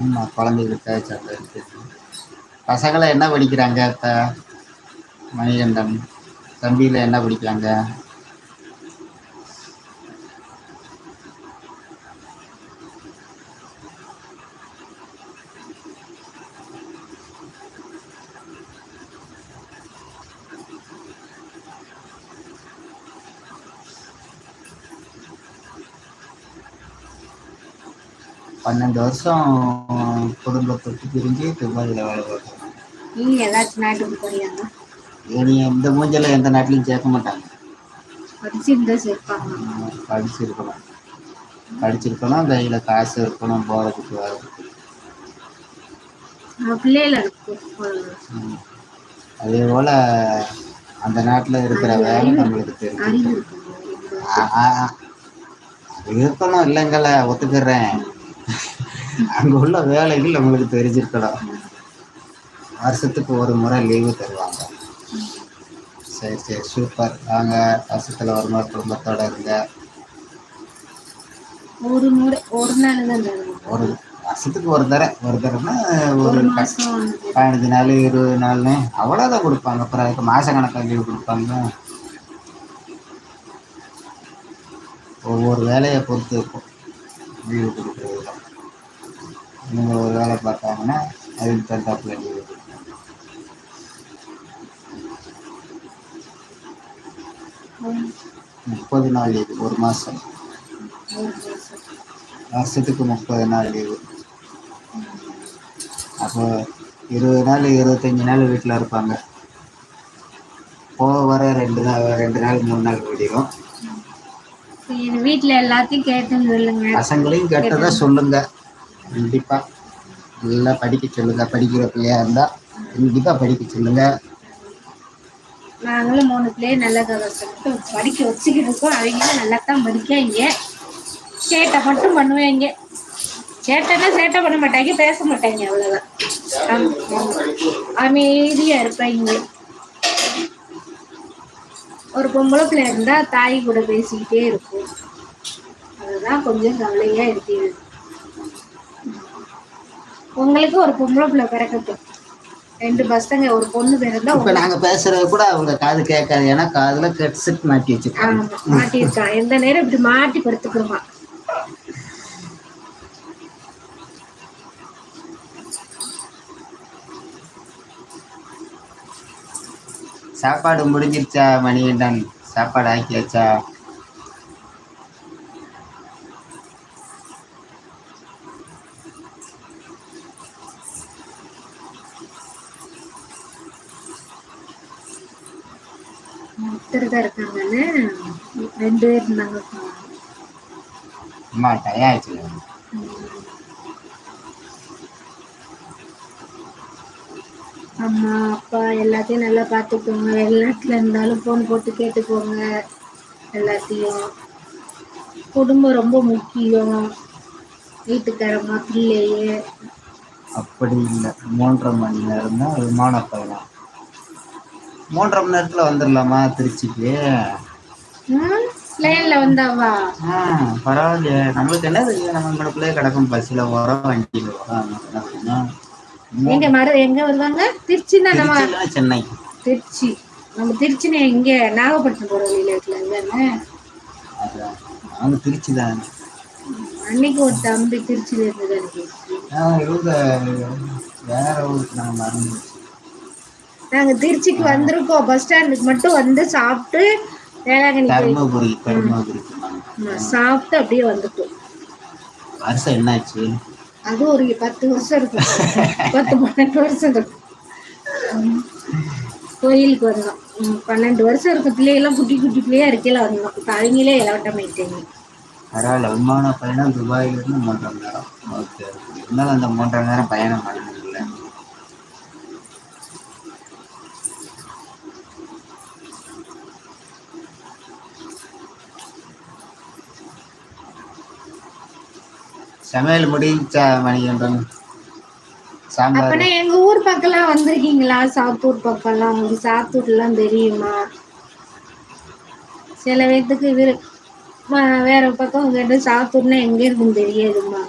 ஆமா கொழந்தைகளுக்கு சத்து பசங்களை என்ன படிக்கிறாங்க இப்ப மணிகண்டன். தம்பியில என்ன படிக்கிறாங்க? பன்னெண்டு வருஷோ குடும்பத்த விட்டு பிரிஞ்சு துபாயில வேல பாக்குறே நீங்க ஏதாச்சு நாட்டுக்கு போறியாங்க என்னைய இந்த மூஞ்சில எந்த நாட்டுலயு சேக்க மாட்டாங்க. படிச்சிருந்தா சேப்பாங்க படிச்சிருக்கணு படிச்சிருக்கணு கைல காசு இருக்கணு போறதுக்கு வரதுக்கு நம்ம பிள்ளைகள அனுப்பு ம் அதே போல அந்த நாட்டுல இருக்கிற வேல நம்மளுக்கு தெரிஞ்சிருக்கணு இருக்கணும் ஆ ஆ இருக்கணு இல்லங்கல ஒத்துக்குறே அங்க உள்ள வேலைகள் நம்மளுக்கு தெரிஞ்சிருக்கணு வருஷத்துக்கு ஒரு முற லீவு தருவாங்க. சேரி சேரி சூப்பர் வாங்க வருசத்துல ஒரு முற குடும்பத்தோட இருங்க. ஒரு முற ஒரு நாள் வருஷத்துக்கு ஒரு தர ஒரு தரன்னா ஒரு பதினஞ்சு நாளு இருவது நாள்னு அவ்வளோதா குடுப்பாங்க. அப்புற அதுக்கு கணக்கா லீவு குடுப்பாங்க. ஒவ்வொரு வேலைய பொறுத்து இருக்கு லீவு கொடுக்குறது தான் இவங்க ஒரு வேலை பார்த்தாங்கன்னா அதுக்கு தகுந்தாப்பில் லீவு முப்பது நாள் லீவு ஒரு மாதம் மாதத்துக்கு வருஷத்துக்கு முப்பது நாள் லீவு அப்போ இருபது நாள் இருபத்தஞ்சி நாள் வீட்டில் இருப்பாங்க. போக வர ரெண்டு நாள் ரெண்டு நாள் மூணு நாள் ஓடிரு சேரி வீட்ல எல்லாத்தையு கேட்டேன்னு சொல்லுங்க. பசங்களையு கேட்டதா சொல்லுங்க. கண்டிப்பா. நல்லா படிக்க சொல்லுங்க. படிக்கிற பிள்ளையா இருந்தா கண்டிப்பா படிக்க சொல்லுங்க. நாங்களு மூணு பிள்ளைய நல்ல படிக்க வச்சுக்கிட்டு இருக்கோ அவிங்களு நல்லாத்தா படிக்காய்ங்க சேட்ட மட்டு பண்ணுவாய்ங்க சேட்டனா சேட்ட பண்ண மாட்டாய்ங்க பேச மாட்டாய்ங்க அவ்வளவுதா அம் ஆமா. அமைதியா இருப்பாய்ங்க ஒரு பொம்பள பிள்ள இருந்தா தாய் கூட பேசிக்கிட்டே இருக்கு அதுதா கொஞ்சோ கவலையா இருக்குது உங்களுக்கு ஒரு பொம்பள புள்ள பெறக்கட்டு ரெண்டு பசங்க ஒரு பொண்ணு பிறந்தா இப்ப உங்களுக்கு நாங்க பேசுறது கூட அவங்க காது கேட்காது. ஏன்னா காதுல ஹெட்செட் மாட்டி வச்சிருக்காங்க. ஆமா மாட்டியிருக்கா. எந்த நேரோ இப்டி மாட்டி படுத்துக்கிருவா சாப்பாடு முடிஞ்சிருச்சா மணிகண்டன்? சாப்பாடு ஆக்கியாச்சா? ஒருத்தர் தா இருக்காங்கன்னு ரெண்டு பேர் இருந்தாங்க. அம்மா டயம் அம்மா அப்பா எல்லாத்தையு நல்லா பாத்துக்கோங்க வெளிநாட்டுல இருந்தாலு ஃபோன் போட்டு கேட்டுக்கோங்க. எல்லாத்தையு குடும்போ ரொம்ப முக்கியோ வீட்டுக்காரம்மா பிள்ளைக அப்படி இல்ல. மூன்ற மணி நேரந்தா விமான பயணோ மூன்ற மணி நேரத்துல வந்துரலாமா திருச்சிக்கு? பிளேன்ல வந்தாவா? ஆ பரவாயில்லையே. நம்மளுக்கு என்ன தெரியு நம்ம இங்கனக்குள்ளே கெடக்கு பஸ்ல போறோ வண்டில போறோ எங்க மரு எங்க வருவாங்க? திருச்சினா நம்ம திருச்சி சென்னை. திருச்சி. நம்ம திருச்சினா எங்க நாகப்பட்டினம் போற வழியில இருக்குல அதான. அதா நாங்க திருச்சிதா அன்னைக்கு ஒரு தம்பி திருச்சில இருந்துதா வேற ஊரு நா மறந்துருச்சு நாங்க திருச்சிக்கு வந்திருக்கோ பஸ் ஸ்டாண்டுக்கு மட்டு வந்து சாப்ட்டு வேளாங்கண்ணி தர்மபுரி தர்மபுரி ஆமா சாப்ட்டு அப்டியே வந்துட்டோ வருஷோ என்னாச்சு? அது ஒரு பத்து வருஷம் இருக்கும். பத்து பன்னெண்டு வருஷம் இருக்கும். கோயிலுக்கு வந்தோ ம் பன்னெண்டு வருஷம் இருக்கும். பிள்ளைகல்லா குட்டி குட்டி பிள்ளையா இருக்கைல இப்போ அவங்களே இலவட்டம் எலவட்டமாயிட்டாய்ங்க பரவால்ல விமான பயணம் துபாயிலிருந்து மூன்றரை நேரம். ஓகே. இருந்தாலும் அந்த மூன்றரை நேரம் பயணம் பண்ணணும்ல சமையல் முடிஞ்சா மணிகண்டன் சாம்பார். அப்பனா எங்க ஊர் பக்கோல்லா வந்திருக்கீங்களா? சாத்தூர் பக்கோல்லா உங்களுக்கு எல்லாம் தெரியுமா? சில பேர்த்துக்கு வேற பக்கம் கேட்டு சாத்தூர்னா எங்க இருக்குன்னு தெரியாதுமா